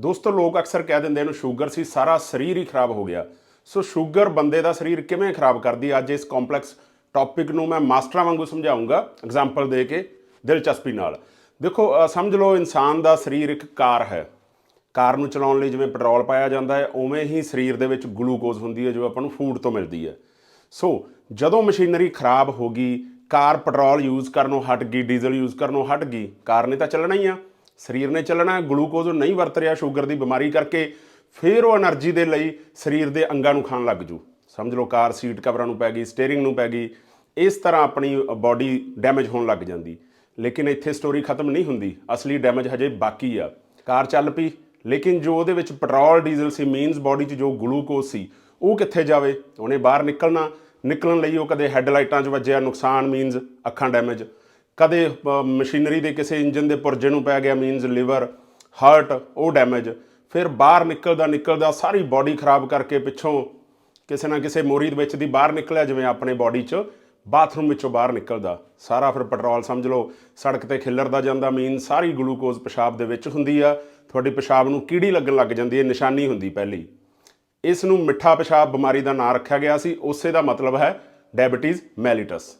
ਦੋਸਤੋ, ਲੋਕ ਅਕਸਰ ਕਹਿ ਦਿੰਦੇ ਨੇ ਸ਼ੂਗਰ ਸੀ, ਸਾਰਾ ਸਰੀਰ ਹੀ ਖਰਾਬ ਹੋ ਗਿਆ। ਸੋ ਸ਼ੂਗਰ ਬੰਦੇ ਦਾ ਸਰੀਰ ਕਿਵੇਂ ਖਰਾਬ ਕਰਦੀ ਅੱਜ ਇਸ ਕੰਪਲੈਕਸ ਟੌਪਿਕ ਨੂੰ ਮੈਂ ਮਾਸਟਰਾਂ ਵਾਂਗੂ ਸਮਝਾਉਂਗਾ। ਐਗਜ਼ਾਮਪਲ ਦੇ ਕੇ ਦਿਲਚਸਪੀ ਨਾਲ। ਦੇਖੋ ਸਮਝ ਲਓ, ਇਨਸਾਨ ਦਾ ਸਰੀਰ ਇੱਕ ਕਾਰ ਹੈ। ਕਾਰ ਨੂੰ ਚਲਾਉਣ ਲਈ ਜਿਵੇਂ ਪੈਟਰੋਲ ਪਾਇਆ ਜਾਂਦਾ ਹੈ, ਉਵੇਂ ਹੀ ਸਰੀਰ ਦੇ ਵਿੱਚ ਗਲੂਕੋਜ਼ ਹੁੰਦੀ ਹੈ, ਜੋ ਆਪਾਂ ਨੂੰ ਫੂਡ ਤੋਂ ਮਿਲਦੀ ਹੈ। ਸੋ ਜਦੋਂ ਮਸ਼ੀਨਰੀ ਖਰਾਬ ਹੋ ਗਈ, ਕਾਰ ਪੈਟਰੋਲ ਯੂਜ਼ ਕਰਨੋਂ ਹਟ ਗਈ, ਡੀਜ਼ਲ ਯੂਜ਼ ਕਰਨੋਂ ਹਟ ਗਈ, ਕਾਰ ਨੇ ਤਾਂ ਚੱਲਣਾ ਹੀ ਆ। ਸਰੀਰ ਨੇ ਚੱਲਣਾ, ਗਲੂਕੋਜ਼ ਨਹੀਂ ਵਰਤ ਰਿਹਾ ਸ਼ੂਗਰ ਦੀ ਬਿਮਾਰੀ ਕਰਕੇ, ਫਿਰ ਉਹ એનર્ਜੀ ਦੇ ਲਈ ਸਰੀਰ ਦੇ ਅੰਗਾਂ ਨੂੰ ਖਾਣ ਲੱਗ ਜੂ। ਸਮਝ ਲਓ, ਕਾਰ ਸੀਟ ਕਵਰਾਂ ਨੂੰ ਪੈ ਗਈ ਸਟੀering ਨੂੰ ਪੈ ਗਈ, ਇਸ ਤਰ੍ਹਾਂ ਆਪਣੀ ਬਾਡੀ ਡੈਮੇਜ ਹੋਣ ਲੱਗ ਜਾਂਦੀ। ਲੇਕਿਨ ਇੱਥੇ ਸਟੋਰੀ ਖਤਮ ਨਹੀਂ ਹੁੰਦੀ, ਅਸਲੀ ਡੈਮੇਜ ਹਜੇ ਬਾਕੀ ਆ। ਕਾਰ ਚੱਲ ਪਈ, ਲੇਕਿਨ ਜੋ ਉਹਦੇ ਵਿੱਚ ਪੈਟਰੋਲ, ਡੀਜ਼ਲ ਸੀ ਮੀਨਸ ਬਾਡੀ 'ਚ ਜੋ ਗਲੂਕੋਜ਼ ਸੀ, ਉਹ ਕਿੱਥੇ ਜਾਵੇ? ਉਹਨੇ ਬਾਹਰ ਨਿਕਲਣਾ, ਨਿਕਲਣ ਲਈ ਉਹ ਕਦੇ ਹੈੱਡਲਾਈਟਾਂ 'ਚ ਵੱਜਿਆ, ਨੁਕਸਾਨ ਮੀਨਸ ਅੱਖਾਂ ਡੈਮੇਜ। ਕਦੇ ਮਸ਼ੀਨਰੀ ਦੇ ਕਿਸੇ ਇੰਜਨ ਦੇ ਪੁਰਜੇ ਨੂੰ ਪੈ ਗਿਆ ਮੀਨਸ ਲਿਵਰ ਹਾਰਟ ਉਹ ਡੈਮੇਜ ਫਿਰ ਬਾਹਰ ਨਿਕਲਦਾ ਨਿਕਲਦਾ ਸਾਰੀ ਬਾਡੀ ਖਰਾਬ ਕਰਕੇ ਪਿੱਛੋਂ ਕਿਸੇ ਨਾ ਕਿਸੇ ਮੋਰੀ ਦੇ ਵਿੱਚ ਦੀ ਬਾਹਰ ਨਿਕਲਿਆ, ਜਿਵੇਂ ਆਪਣੇ ਬਾਡੀ 'ਚ ਬਾਥਰੂਮ ਵਿੱਚੋਂ ਬਾਹਰ ਨਿਕਲਦਾ। ਸਾਰਾ ਫਿਰ ਪੈਟਰੋਲ ਸਮਝ ਲਓ, ਸੜਕ ਤੇ ਖਿੱਲਰਦਾ ਜਾਂਦਾ ਮੀਨ ਸਾਰੀ ਗਲੂਕੋਜ਼ ਪਿਸ਼ਾਬ ਦੇ ਵਿੱਚ ਹੁੰਦੀ ਆ। ਤੁਹਾਡੀ ਪਿਸ਼ਾਬ ਨੂੰ ਕੀੜੀ ਲੱਗਣ ਲੱਗ ਜਾਂਦੀ ਹੈ, ਨਿਸ਼ਾਨੀ ਹੁੰਦੀ ਪਹਿਲੀ। ਇਸ ਨੂੰ ਮਿੱਠਾ ਪਿਸ਼ਾਬ ਬਿਮਾਰੀ ਦਾ ਨਾਂ ਰੱਖਿਆ ਗਿਆ ਸੀ, ਉਸੇ ਦਾ ਮਤਲਬ ਹੈ ਡਾਇਬੀਟੀਜ਼ ਮੈਲਿਟਸ